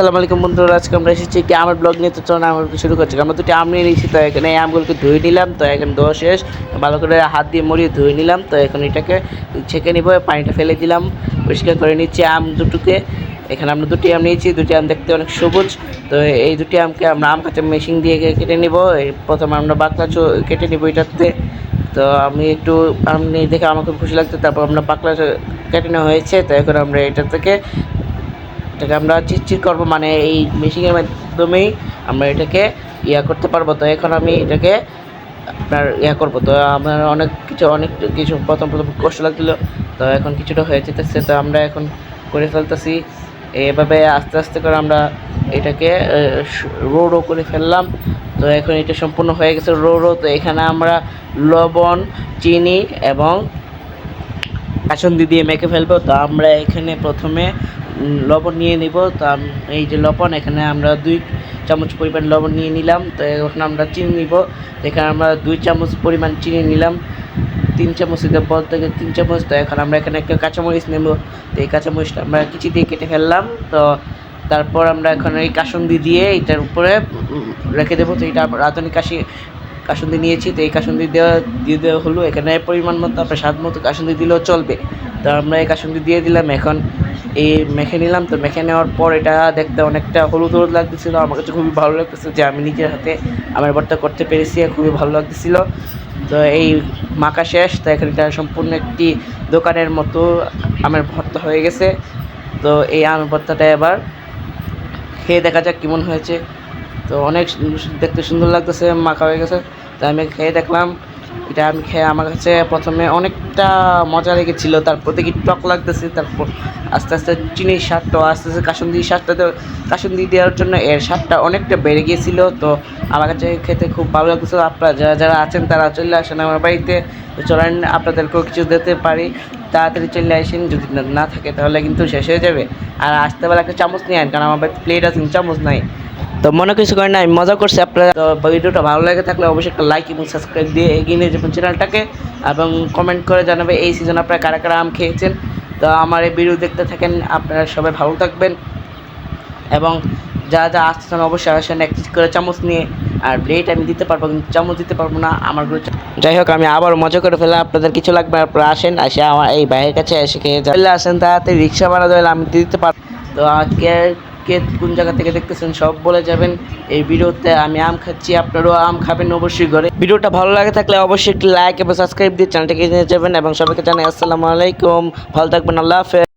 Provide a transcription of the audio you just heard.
আসসালামু আলাইকুম বন্ধুরা, আজকে আমরা এসেছি একটি আমের ব্লগ নিয়ে। তো চলুন আমরা শুরু করছি। আমরা দুটি আম নিয়ে নিয়েছি, তো এখানে এই আমগুলোকে ধুয়ে নিলাম, তো এখন ধোয়া শেষ। ভালো করে হাত দিয়ে মরিয়ে ধুয়ে নিলাম, তো এখন এটাকে ছেঁকে নিব, পানিটা ফেলে দিলাম, পরিষ্কার করে নিচ্ছি আম দুটোকে। এখানে আমরা দুটি আম নিয়েছি, দুটি আম দেখতে অনেক সবুজ। তো এই দুটি আমকে আমরা আম কাটে মেশিন দিয়ে কেটে নিব প্রথমে আমরা বাকলা কেটে নিব এটাতে। তো আমি একটু আম নিয়ে দেখে আমার খুব খুশি লাগতো তারপর আমরা বাকলা চো- কেটে নেওয়া হয়েছে, তো এখন আমরা এটা থেকে এটাকে আমরা চিটচিট করব মানে এই মেশিনের মাধ্যমেই আমরা এটাকে ইয়া করতে পারব। তো এখন আমি এটাকে আপনার ইয়া করব। তো আমার অনেক কিছু অনেক কিছু, প্রথম প্রথম কষ্ট লাগছিল। তো এখন কিছুটা হয়ে যেতেছে। তো আমরা এখন করে ফেলতেছি। এভাবে আস্তে আস্তে করে আমরা এটাকে রো রো করে ফেললাম। তো এখন এটা সম্পূর্ণ হয়ে গেছে রো রো। তো এখানে আমরা লবণ, চিনি এবং কাসন্দি দিয়ে মেখে ফেলব। তো আমরা এখানে প্রথমে লবণ নিয়ে নিব। তো এই যে লবণ, এখানে আমরা দুই চামচ পরিমাণ লবণ নিয়ে নিলাম। তো এখন আমরা চিনি নিব। এখানে আমরা দুই চামচ পরিমাণ চিনি নিলাম। তিন চামচ দিতে বলতে গেলে তিন চামচ। তো এখন আমরা এখানে একটা কাঁচামরিচ নেব। তো এই কাঁচামরিচটা আমরা কিছু দিয়ে কেটে ফেললাম। তো তারপর আমরা এখন এই কাসন্দি দিয়ে এটার উপরে রেখে দেবো। তো এটা রাঁধুনি কাশি কাসুন্দি নিয়েছি, তো এই কাসুন্দি দেওয়া, দিয়ে দেওয়া হলো। এখানে পরিমাণ মতো, আপনার স্বাদ মতো কাসুন্দি দিলেও চলবে। তো আমরা এই কাসুন্দি দিয়ে দিলাম। এখন এই মেখে নিলাম। তো মেখে নেওয়ার পর এটা দেখতে অনেকটা হলুদ হলুদ লাগতেছিলো। আমার কাছে খুবই ভালো লাগতেছে যে আমি নিজের হাতে আমার ভর্তা করতে পেরেছি। খুবই ভালো লাগতেছিল। তো এই মাখা শেষ। তো এখন এটা সম্পূর্ণ একটি দোকানের মতো আমের ভর্তা হয়ে গেছে। তো এই আমের ভর্তাটা এবার খেয়ে দেখা যাক কেমন হয়েছে। তো অনেক দেখতে সুন্দর লাগতেছে, মাখা হয়ে গেছে। তো আমি খেয়ে দেখলাম। এটা আমি খেয়ে আমার কাছে প্রথমে অনেকটা মজা লেগেছিলো, তারপর দেখি টক লাগতেছে, তারপর আস্তে আস্তে চিনির স্বাদটা, আস্তে আস্তে কাসুন্দি স্বাদটা তো কাসুন্দি দেওয়ার জন্য এর স্বাদটা অনেকটা বেড়ে গিয়েছিল। তো আমার কাছে খেতে খুব ভালো লাগতেছে আপনারা যারা যারা আছেন তারা চলে আসেন আমার বাড়িতে। চলেন, আপনাদেরকেও কিছু দিতে পারি। তাড়াতাড়ি চলে আসেন, যদি না- না থাকে তাহলে কিন্তু শেষ হয়ে যাবে। আর আসতে বেলা একটা চামচ নিয়ে আন কারণ আমার বাড়িতে প্লেট আছে চামচ নাই। তো মনে কিছু করেন না আমি মজা করছি আপনারা। তো ভিডিওটা ভালো লাগে থাকলে অবশ্যই একটা লাইক এবং সাবস্ক্রাইব দিয়ে এগিয়ে নিয়ে যাবেন চ্যানেলটাকে এবং কমেন্ট করে জানাবে এই সিজন আপনারা কারা কারা আম খেয়েছেন। তো আমার এই ভিডিও দেখতে থাকেন, আপনারা সবাই ভালো থাকবেন। এবং যা যা আসতেছেন অবশ্যই আসেন, এক করে চামচ নিয়ে। আর ব্লেড আমি দিতে পারব, কিন্তু চামচ দিতে পারব না, আমার যাই হোক, আমি আবার মজা করে ফেলে আপনাদের কিছু লাগবে, আপনারা আসেন, আসে আমার এই ভাইয়ের কাছে এসে খেয়ে চলে আসেন, তাড়াতাড়ি রিক্সা ভাড়া দেওয়ালে আমি দিতে পারব তো আজকে কে কোন জায়গা থেকে দেখতেছেন সব বলে যাবেন। এই ভিডিওতে আমি আম খাচ্ছি, আপনারাও আম খাবেন অবশ্যই ঘরে। ভিডিওটা ভালো লাগে থাকলে অবশ্যই একটি লাইক এবং সাবস্ক্রাইব দিয়ে চ্যানেলটাকে নিয়ে যাবেন এবং সবাইকে জানাই আসসালামু আলাইকুম। ভালো থাকবেন, আল্লাহ হাফেজ।